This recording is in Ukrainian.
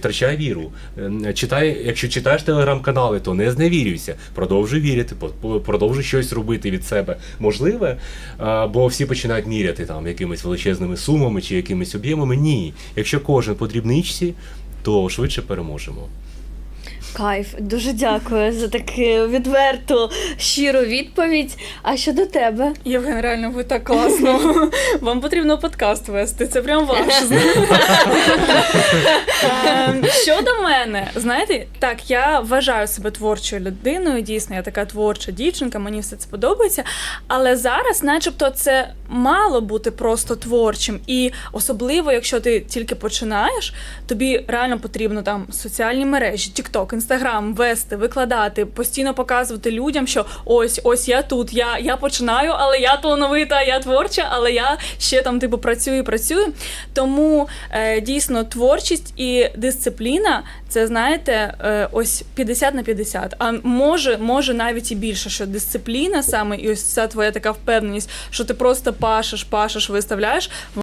Втрачай віру. Е, Читай, якщо читаєш телеграм-канали, то не зневірюйся. Продовжуй вірити, продовжуй щось робити від себе можливе, бо всі починають міряти там якимись величезними сумами чи якимись об'ємами. Ні. Якщо кожен по дрібничці, то швидше переможемо. Кайф, дуже дякую за таку відверту, щиру відповідь. А щодо тебе? Євген, реально, ви так класно. Вам потрібно подкаст вести. Це прям ваш. Ем, Щодо мене, знаєте, так, я вважаю себе творчою людиною. Дійсно, я така творча дівчинка, мені все це подобається. Але зараз, начебто, це мало бути просто творчим. І особливо, якщо ти тільки починаєш, тобі реально потрібно там соціальні мережі, TikTok, Instagram вести, викладати, постійно показувати людям, що ось ось я тут, я, я починаю, але я талановита, я творча, але я ще там типу працюю, працюю. Тому е, дійсно творчість і дисципліна це знаєте, е, ось 50 на 50. А може, може навіть і більше, що дисципліна саме і ось ця твоя така впевненість, що ти просто пашеш, пашеш, виставляєш.